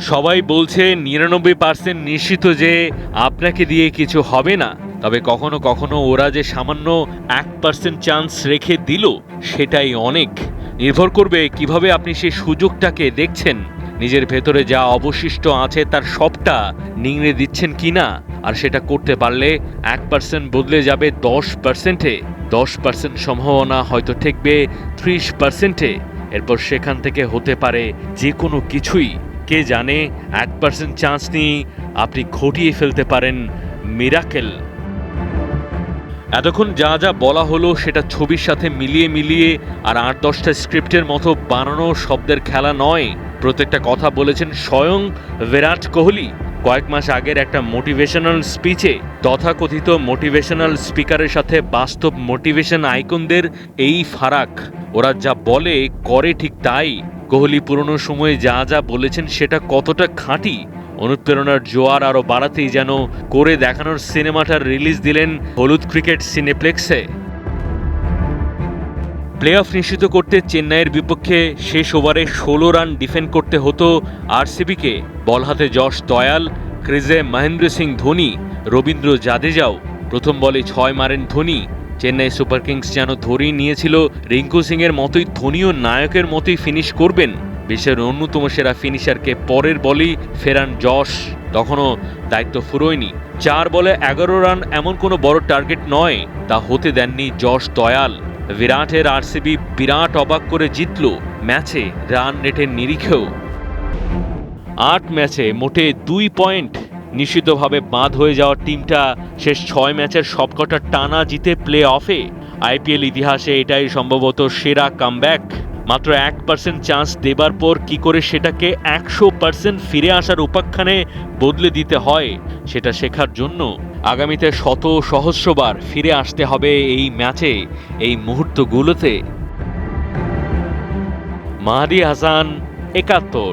সবাই বলছে নিরানব্বই পার্সেন্ট নিশ্চিত যে আপনাকে দিয়ে কিছু হবে না। তবে কখনো কখনো ওরা যে সামান্য এক পার্সেন্ট চান্স রেখে দিল, সেটাই অনেক। নির্ভর করবে কীভাবে আপনি সেই সুযোগটাকে দেখছেন। নিজের ভেতরে যা অবশিষ্ট আছে তার সবটা নিংড়ে দিচ্ছেন কি না? আর সেটা করতে পারলে এক পার্সেন্ট বদলে যাবে দশ পার্সেন্টে দশ পার্সেন্ট সম্ভাবনা হয়তো ঠেকবে ত্রিশ পার্সেন্টে এরপর সেখান থেকে হতে পারে যে কোনো কিছুই। কে জানে, এক পার্সেন্ট চান্স নিয়ে আপনি ঘটিয়ে ফেলতে পারেন মিরাকেল এতক্ষণ যা যা বলা হলো সেটা ছবির সাথে মিলিয়ে মিলিয়ে আর আট দশটা স্ক্রিপ্টের মতো বানানো শব্দের খেলা নয়। প্রত্যেকটা কথা বলেছেন স্বয়ং বিরাট কোহলি। কয়েক মাস আগের একটা মোটিভেশনাল স্পিচে তথাকথিত মোটিভেশনাল স্পিকারের সাথে বাস্তব মোটিভেশন আইকনদের এই ফারাক। ওরা যা বলে, করে ঠিক তাই। কোহলি পুরনো সময়ে যা যা বলেছেন সেটা কতটা খাঁটি? অনুপ্রেরণার জোয়ার আরও বাড়াতেই যেন করে দেখানোর সিনেমাটার রিলিজ দিলেন হলুদ ক্রিকেট সিনেপ্লেক্সে প্লে অফ নিশ্চিত করতে চেন্নাইয়ের বিপক্ষে শেষ ওভারে ষোলো রান ডিফেন্ড করতে হতো আরসিবিকে। বল হাতে যশ দয়াল ক্রিজে মহেন্দ্র সিং ধোনি, রবীন্দ্র জাদেজাও। প্রথম বলে ছয় মারেন ধোনি। চেন্নাই সুপার কিংস যেন ধরেই নিয়েছিল, রিঙ্কু সিংয়ের মতোই ধোনিও নায়কের মতোই ফিনিশ করবেন। বিশ্বের অন্যতম সেরা ফিনিশারকে পরের বলেই ফেরান যশ। তখনও দায়িত্ব ফুরোয়নি। চার বলে এগারো রান এমন কোনো বড় টার্গেট নয়, তা হতে দেননি যশ দয়াল বিরাটের আরসিবি বিরাট অবাক করে জিতল। ম্যাচে রান রেটের নিরিখেও। আট ম্যাচে মোটে দুই পয়েন্ট নিশ্চিতভাবে বাদ হয়ে যাওয়া টিমটা শেষ ছয় ম্যাচের সবকটা টানা জিতে প্লে অফে আইপিএল ইতিহাসে এটাই সম্ভবত সেরা কামব্যাক মাত্র এক পার্সেন্ট চান্স দেবার পর কি করে সেটাকে একশো পার্সেন্ট ফিরে আসার উপাখ্যানে বদলে দিতে হয়, সেটা শেখার জন্য। আগামীতে শত সহস্রবার ফিরে আসতে হবে এই ম্যাচে, এই মুহূর্তগুলোতে। মাহাদি হাসান, একাত্তর।